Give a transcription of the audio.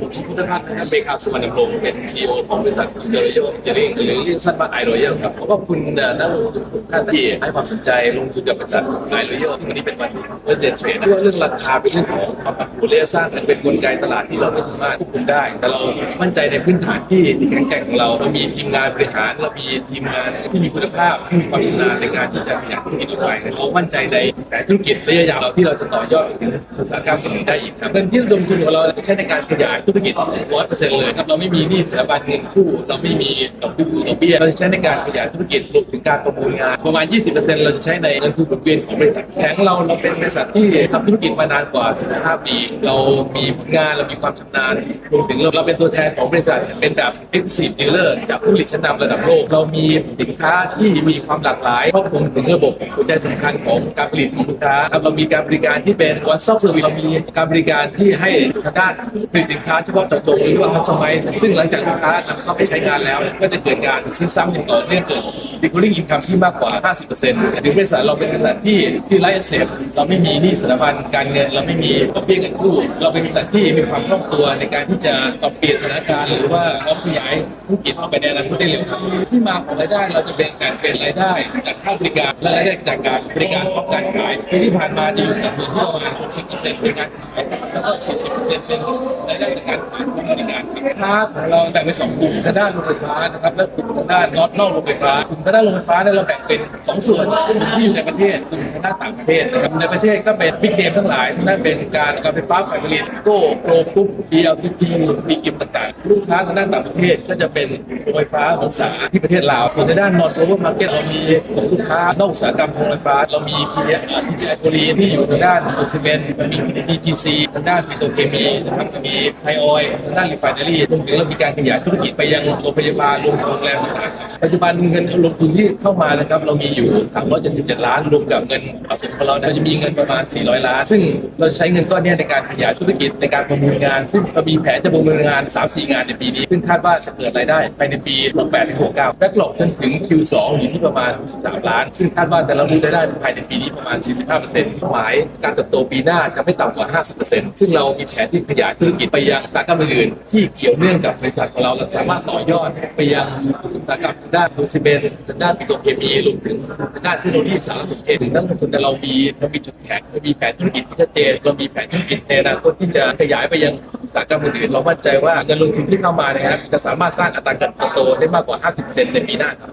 ผมพุทธพัฒน์นะครับเบคาสุวรรณพงศ์เป็นซีอีโอของบริษัทเดลโยเจริงหรือเรียกสั้นว่าไอโรเยลครับขอบคุณนักลงทุนทุกท่านที่ให้ความสนใจลงทุนกับบริษัทไอโรเยลซึ่งวันนี้เป็นวันเริ่มเดินเทรดเรื่องเรื่องราคาเป็นเรื่องของความผันผวนระยะสั้นเป็นกลไกตลาดที่เราไม่สามารถควบคุมได้ แต่เรามั่นใจในพื้นฐานที่ที่แข็งแกร่งของเราเรามีทีมงานบริหารเรามีทีมงานที่มีคุณภาพที่มีความชำนาญในการที่จะขยายธุรกิจออกไปเรามั่นใจในแผนธุรกิจระยะยาวที่เราจะต่อยอดถึงอุตสาหกรรมอื่นได้อีกครับเงินที่ลงทุนของเราจะใช้ในการขยายธุรกิจร้อยเปอร์เซ็นต์เลยครับเราไม่มีหนี้สถาบันเงินกู้เราไม่มีดอกเบี้ยดอกเบี้ยเราจะใช้ในการขยายธุรกิจรวมถึงการประมูลงานประมาณ 20%เราจะใช้ในเงินทุนหมุนเวียนของบริษัทแผงเราเราเป็นบริษัทที่ทำธุรกิจมานานกว่า15ปีเรามีผลงานเรามีความชำนาญรวมถึงเราเราเป็นตัวแทนของบริษัทเป็นแบบ exclusive dealer จากผู้ผลิตชั้นนำระดับโลก เรามีสินค้าที่มีความหลากหลายครอบคลุมถึงระบบหัวใจสำคัญของการผลิตของสินค้าเรามีการบริการที่เป็น one stop service เรามีการบริการที่ให้ทางด้านผลิตสินค้าเฉพาะเจาะจงหรือว่า customize ซึ่งหลังจากลูกค้านำเข้าไปใช้งานแล้ว ก็จะเกิดการซื้อซ้ำอย่างต่อเนื่องเกิด recurring income ที่มากกว่า 50%ถึงบริษัทเราเป็นบริษัทที่ที่ไร้เสพเราไม่มีหนี้สถาบันการเงิน เราไม่มีดอกเบี้ยเงินกู้เราเป็นบริษัทที่มีความคล่องตัวในการที่จะปรับเปลี่ยนสถานการณ์หรือว่าเราขยายธุรกิจออกไปในอนาคตได้เร็วครับที่มาของรายได้เราจะเป็นการเป็นรายได้จากค่าบริการและรายได้จากการบริการของการขายปีที่ผ่านมาจะอยู่สัดส่วนที่ประมาณ 60%เป็นการขายแล้วก็ 40%เป็นรายได้กการขายของบริการครับค้าของเราแบ่งเป็นสองกลุ่มทางด้านโรงไฟฟ้านะครับและกลุ่มทางด้านนอกนอกโรงไฟฟ้ากลุ่มทางด้านโรงไฟฟ้าเนี่ยเราแบ่งเป็นสองส่วนกลุ่มที่อยู่ในประเทศกลุ่มทางด้านต่างประเทศนะครับในประเทศก็เป็นบิ๊กเนมทั้งหลายทางด้านเป็นการการไฟฟ้าฝ่ายผลิตโก้โปรกรุ๊ป BLCP มีกิมต่างๆลูกค้าทางด้านต่างประเทศก็จะเป็นโรงไฟฟ้าของสาที่ประเทศลาวส่วนในด้านนอนโกลบอลมาร์เก็ตเรามีกลุ่มลูกค้านอกอุตสาหกรรมโรงไฟฟ้าเรามี PTI โพลีที่อยู่ทางด้านโอซิเมนต์มี PTTGC ทางด้านปิโตรเคมีนะครับมีไฮออยทางด้านรีไฟเนอรี่รวมถึงเรามีการขยายธุรกิจไปยังโรงพยาบาลรวมถึงโรงแรมต่างๆปัจจุบันเงินลงทุนที่เข้ามานะครับเรามีอยู่ 377 ล้านรวมกับเงินสะสมของเราเราจะมีเงินประมาณ 400 ล้าน ซึ่งเราใช้เงินก้อนนี้ในการขยายธุรกิจในการประมูลงาน ซึ่งเรามีแผนจะประมูลงาน 3-4 งานในปีนี้ ซึ่งคาดว่าจะเกิดรายได้ภายในปี 68ถึง69แบ็กหลอกจนถึง Q2 อยู่ที่ประมาณ 13 ล้าน ซึ่งคาดว่าจะรับรู้รายได้ภายในปีนี้ประมาณ 45%หมายการเติบโตปีหน้าจะไม่ต่ำกว่า 50%ซึ่งเรามีแผนที่ขยายธุรกิจไปยังอุตสาหกรรมอื่นๆที่เกี่ยวเนื่องกับบริษัทของเราเราสามารถต่อยอดไปยังอุตสาหกรรมด้านโลซิเมนต์ด้านปิโตรเคมีรวมถึงด้านเทคโนโลยีสารสนเทศถึงนักลงทุนแต่เรามีเรามีจุดแข็งเรามีแผนธุรกิจที่ชัดเจนเรามีแผนธุรกิจในอนาคตที่จะขยายไปยังอุตสาหกรรมอื่นๆเรามั่นใจว่าเงินลงทุนที่เข้ามานะครับจะสามารถสร้างอัตราการเติบโตได้มากกว่า 50%ในปีหน้าครับ